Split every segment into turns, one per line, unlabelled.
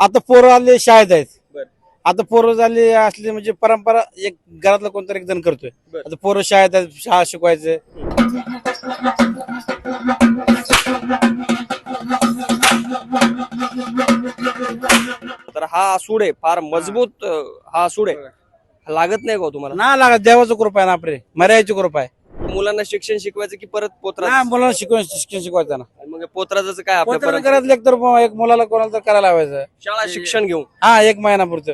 आता पोरं आले शाळेत आहेत. आता पोरं झाली असली म्हणजे परंपरा एक घरातला कोणतरी एक जण करतोय. आता पोरं शाळेत आहेत शाळा शिकवायचं.
तर हा आसूड आहे फार मजबूत अं, हा आसूड आहे. लागत नाही का हो तुम्हाला?
ना लागत देवाचं कृपा आहे ना आपले. मर्याची कृपा आहे.
मुलांना शिक्षण शिकवायचं की परत पोत्रा
ना मुलांना शिकवून शिक्षण शिकवायचं ना.
मग पोत्राचं काय आपल्या?
घरातलं एक तर एक मुलाला कोणाला तर करायला लावायचं.
शाळा शिक्षण घेऊन.
हा एक महिनापुरतं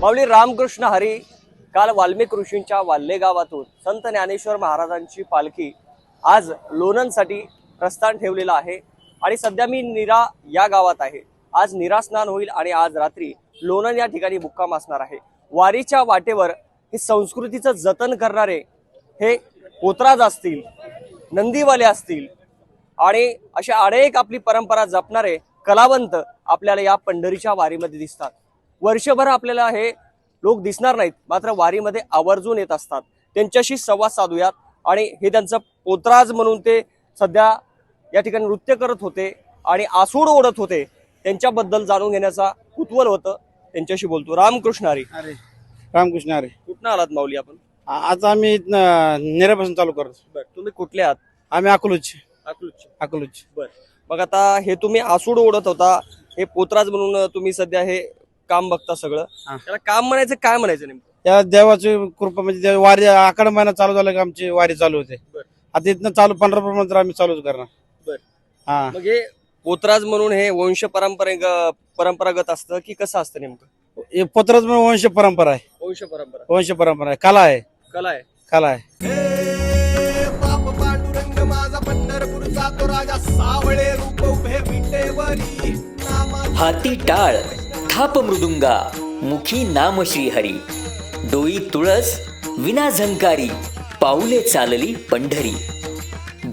माऊली रामकृष्ण हरी काल वाल्मिक ऋषींच्या वाल्ले गावातून संत ज्ञानेश्वर महाराजांची पालखी आज लोणंदसाठी प्रस्थान ठेवलेलं आहे. आणि सध्या मी निरा या गावात आहे. आज निरा स्नान होईल आणि आज रात्री लोणंद या ठिकाणी मुक्काम असणार आहे. वारीच्या वाटेवर हे संस्कृतीचं जतन करणारे हे पोतराज असतील नंदीवाले असतील आणि अशा अनेक आपली परंपरा जपणारे कलावंत आपल्याला या पंढरीच्या वारीमध्ये दिसतात. वर्षभर आपल्याला हे लोक दिसणार नाहीत मात्र वारीमध्ये आवर्जून येत असतात. त्यांच्याशी संवाद साधूयात आणि हे त्यांचं पोतराज म्हणून ते सध्या या ठिकाणी नृत्य करत होते आणि आसूड ओढत होते. त्यांच्याबद्दल जाणून घेण्याचा कुतूहल होतं. त्यांच्याशी बोलतो. रामकृष्ण हरी.
अरे रामकृष्ण अरे
कुठनं आलात माऊली आपण?
आ- आता आम्ही इथनं नेऱ्यापासून चालू करतो
तुम्ही कुठले आहात?
आम्ही अकलूच
अकलूजचे.
अकलूच
बर. मग आता हे तुम्ही आसूड ओढत होता हे पोतराज म्हणून तुम्ही सध्या हे काम बघता सगळं.
हा.
त्याला काम म्हणायचं काय म्हणायचं नेमकं?
या देवाची कृपा म्हणजे देव- वारी आखाड महिना चालू झाला की आमची वारी चालू होते.
बर.
आता इथनं चालू पंधरा नंतर आम्ही चालूच करणार.
बर.
हा.
मग हे पोतराज म्हणून हे वंश परंपरे परंपरागत असतं की कसं असतं नेमकं?
हे पत्रच म्हणून वंश परंपरा आहे.
वंश परंपरा.
वंश परंपरा आहे. कला आहे.
कला आहे.
कला आहे.
बाप पांडुरंग माझा पंढरपूरचा तो राजा सावळे रूप उभे विटेवरी
हाती टाळ थाप मृदुंगा मुखी नाम श्रीहरी. डोई तुळस विना झंकारी पाऊले चालली पंढरी.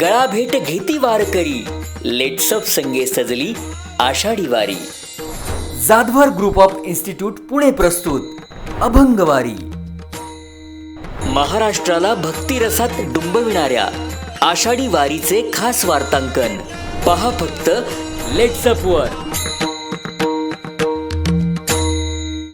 गळा भेट घेती वारकरी लेट्सअप संगे सजली Ashadhi Wari. Jadhavar group of institute Pune प्रस्तुत अभंगवारी. महाराष्ट्राला भक्तिरसात डुंबविणाऱ्या आषाढी वारीचे खास वार्तांकन. पहा फक्त लेट्सअप वर.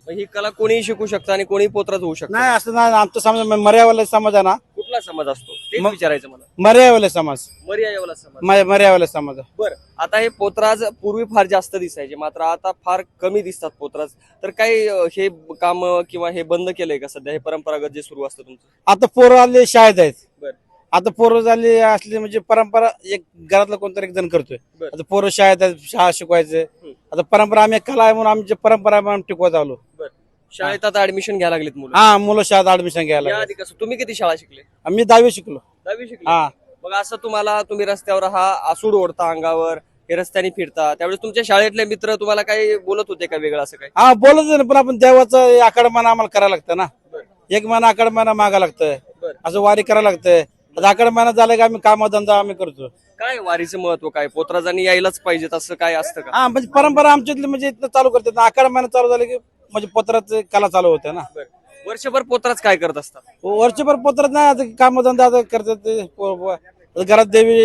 मग ही कला कोणीही शिकू शकतं आणि कोणी पोतराज होऊ शकतं?
नाही असं नाही. आमचा समाज मर्यावाला समाज आहे ना
कुठला समाज असतो? तेच
मग-
विचारायचं मला.
मर्यावाला समाज.
मर्या येवला समाज.
म- मर्यावाला समाज.
बर. आता हे पोतराज पूर्वी फार जास्त दिसायचे. मात्र आता फार कमी दिसतात पोतराज. तर काही अं, हे काम किंवा हे बंद केलंय का सध्या? हे परंपरागत जे सुरू असतं तुमचं?
आता पोरं आले शाळेत आहेत.
बर.
आता पोरं झाली असली म्हणजे परंपरा एक घरातला कोणतरी एक जण करतोय.
बर.
आता पोरं शाळेत आहेत शाळा शिकवायचं.
आता
परंपरा आम्ही कला आहे म्हणून आमची परंपरा टिकवत आलो.
बर. शाळेत आता ऍडमिशन घ्यायला लागलेत मुलं.
हा मुलं शाळेत ऍडमिशन घ्यायला
या
लागले.
आधी कसं तुम्ही किती शाळा शिकले?
आम्ही दहावी शिकलो.
दहावी शिकले?
हा.
मग असं तुम्हाला तुम्ही रस्त्यावर हा आसूड ओढता अंगावर हे रस्त्याने फिरता त्यावेळेस तुमच्या शाळेतले मित्र तुम्हाला काही बोलत होते का वेगळं असं काही?
हा बोलत ना पण आपण देवाचं आकडमान आम्हाला करायला लागतं ना. एक महिना आकडमाना मागा लागतं.
बर.
असं वारी करायला लागतं. आता आकडमाना झालं की आम्ही कामधंदा आम्ही करतो.
काय वारीचं महत्त्व काय? पोतराजांनी यायलाच पाहिजेत असं काय असतं का?
हा म्हणजे परंपरा आमच्यातली म्हणजे इथनं चालू करतात. आकडा महिना चालू झाले की म्हणजे पत्राचं कला चालू होते ना.
वर्षभर पोतराज काय करत असतात?
वर्षभर पत्रत नाही आता कामधंदा आता करतात ते. पो- पो- आता घरात देवी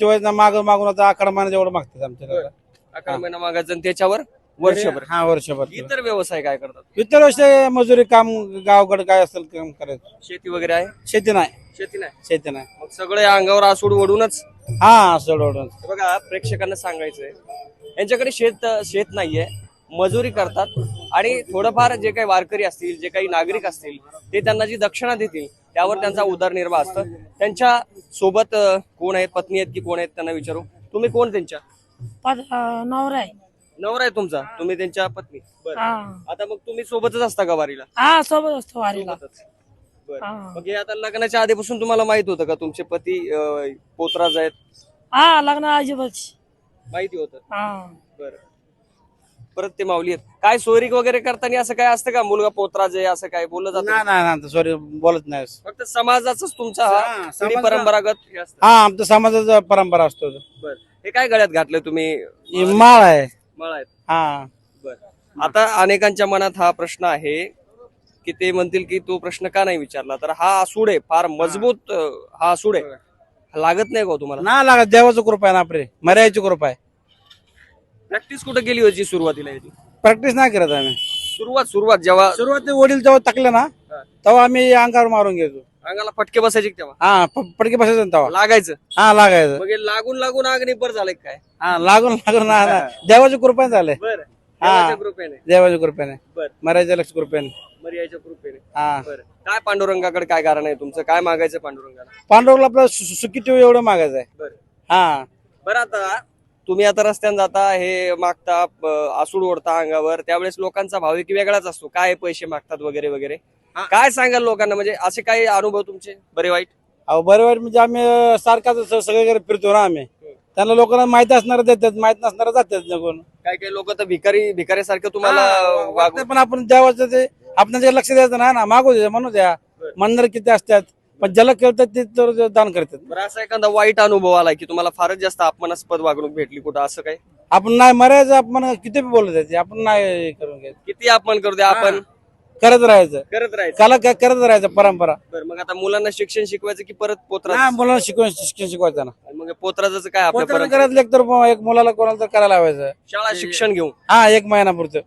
ठेवायचं माग मागून आता आकडा महिना जेवढं मागतात आमच्या
अकरा महिना मागायचं आणि त्याच्यावर वर्षभर.
हा वर्षभर.
इतर व्यवसाय काय करतात?
इतर वर्ष मजुरी काम गावकड काय असेल काम करायचं.
शेती वगैरे आहे?
शेती नाही.
शेती नाही.
शेती नाही.
मग सगळे अंगावर आसूड ओढूनच?
हा सोडवून
हे बघा प्रेक्षकांना सांगायचंय. यांच्याकडे शेत शेत नाहीये. मजुरी करतात आणि थोडंफार जे काही वारकरी असतील जे काही नागरिक असतील ते त्यांना जी दक्षिणा देतील त्यावर त्यांचा उदरनिर्वाह असतं. त्यांच्यासोबत कोण आहेत पत्नी आहेत की कोण आहेत त्यांना विचारू. तुम्ही कोण त्यांच्या?
नवरा आहे.
नवरा आहे तुमचा. तुम्ही त्यांच्या पत्नी. बरं. आता मग तुम्ही सोबतच असता का वारीला?
हा सोबत असतो वारीला.
मग हे आता लग्नाच्या आधीपासून तुम्हाला माहीत होतं का? तुमचे पती पोतराज आहेत.
हा लग्न अजिबात
माहिती होतं. बरं. परत ते माऊली आहेत. काय सोयरीक वगैरे करताना असं काय असतं का? मुलगा पोतराज आहे असं काय बोललं
नाही
जातं
नाही नाही सॉरी बोलत नाही.
फक्त समाजाचाच तुमचा हा?
हा,
पिढी परंपरागत हे असतं.
हा आमच्या समाजाचा परंपरा असतो तो.
बरं. हे काय गळ्यात घातलंय तुम्ही?
ही माळ आहे.
मळ आहेत.
हा.
बरं. आता अनेकांच्या मनात हा प्रश्न आहे की ते म्हणतील की तो प्रश्न का नाही विचारला? तर हा आसूड आहे फार मजबूत अं, हा आसूड आहे. लागत नाही का हो तुम्हाला?
ना लागत. देवाचं कृपा आहे ना आपले. मर्याची कृपा आहे.
प्रॅक्टिस कुठं केली होती सुरुवातीला याची?
प्रॅक्टिस नाही करत आम्ही.
सुरुवात सुरुवात जेव्हा
सुरुवात ते वडील जेव्हा टाकले ना. तेव्हा आम्ही अंगावर मारून घेतो
अंगाला फटके बसायचे तेव्हा?
हा प- पडके बसायचं ना तेव्हा.
लागायचं?
हा लागायचं.
मग हे लागून लागून आग निब्बर झालंय काय?
हा लागून लागून ना ना. देवाच्या कृपेने झाले
बर.
हा.
कृपेने.
देवाच्या कृपेने.
बर.
मराठीच्या लक्ष कृपेने.
मर्याच्या कृपेने.
हा.
बर. काय पांडुरंगाकडे काय कारण आहे तुमचं? काय मागायचं पांडुरंगाला?
पांडवला आपलं सु- सु- सुकी ठेव एवढं मागायचं आहे.
बर.
हा.
बरं आता तुम्ही आता रस्त्याने जाता हे मागता आसूड ओढता अंगावर त्यावेळेस लोकांचा भाव एक वेगळाच असतो. काय पैसे मागतात वगैरे वगैरे? काय सांगाल लोकांना? म्हणजे असे काही अनुभव तुमचे? बरे वाईट?
अहो बरोबर म्हणजे आम्ही सारखाच सगळीकडे फिरतो ना आम्ही. त्यांना लोकांना माहिती असणार देतात माहीत नसणार जातात
काही काही लोक तर भिकारी भिकाऱ्यासारखं तुम्हाला.
पण आपण देवाचं ते आपण जे लक्ष द्यायचं ना ना मागू द्या म्हणू द्या. मंदिर किती असतात पण ज्याला कळतात ते तर दान करतात.
बरं असा एखादा वाईट अनुभव आलाय की तुम्हाला फारच जास्त अपमानास्पद वागणूक भेटली कुठं? असं काय
आपण नाही मरायचं आपण किती बी बोलत त्याचे आपण नाही हे करून घ्यायचं.
किती अपमान करू द्या आपण?
करत राहायचं.
करत राहायचं.
कला क- करत राहायचं परंपरा.
बरं मग आता मुलांना शिक्षण शिकवायचं की परत पोत्रा
नाही मुलांना शिकवून शिक्षण शिकवायचं ना.
मग पोत्राचं काय आपल्या
कोणत्या
परंपरेत?
करत लेख तर एक मुलाला कोणाला तर करायला लावायचं.
शाळा शिक्षण घेऊन.
हा एक महिनापुरतं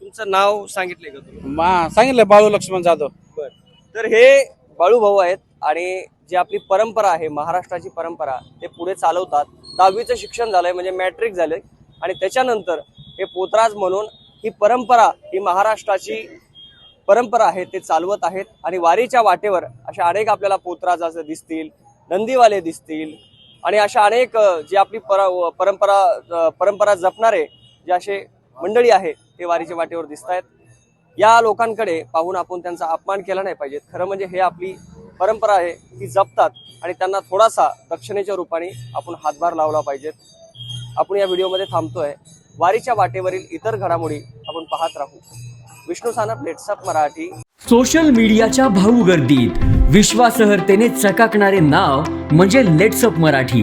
तुमचं नाव सांगितलंय का तुम्ही?
मा- सांगितलं बाळू लक्ष्मण जाधव.
बर. तर हे बाळू भाऊ आहेत आणि जी आपली परंपरा आहे महाराष्ट्राची परंपरा ते पुढे चालवतात. दहावीचं शिक्षण झालंय म्हणजे मॅट्रिक झालंय. आणि त्याच्यानंतर हे पोतराज म्हणून ही परंपरा ही महाराष्ट्राची परंपरा आहे ते चालवत आहेत. आणि वारीच्या वाटेवर अशा अनेक आपल्याला पोतराज असं दिसतील नंदीवाले दिसतील. आणि अशा अनेक जे जी आपली पर परंपरा परंपरा जपणारे जे असे मंडळी आहे ते वारीच्या वाटेवर दिसत आहेत या लोकांकडे पाहून आपण त्यांचा अपमान केला नाही पाहिजे खरं म्हणजे हे आपली परंपरा आहे ती जपतात आणि त्यांना थोडासा दक्षिणेच्या रूपाने आपण हातभार लावला पाहिजेत. आपण या व्हिडिओमध्ये थांबतोय. वारीच्या वाटेवरील इतर घडामोडी आपण पाहत राहू. विष्णू सानप लेट्सअप मराठी.
सोशल मीडियाच्या भाऊ गर्दीत. विश्वासहर्तेने चकाकणारे नाव म्हणजे लेट्सअप मराठी.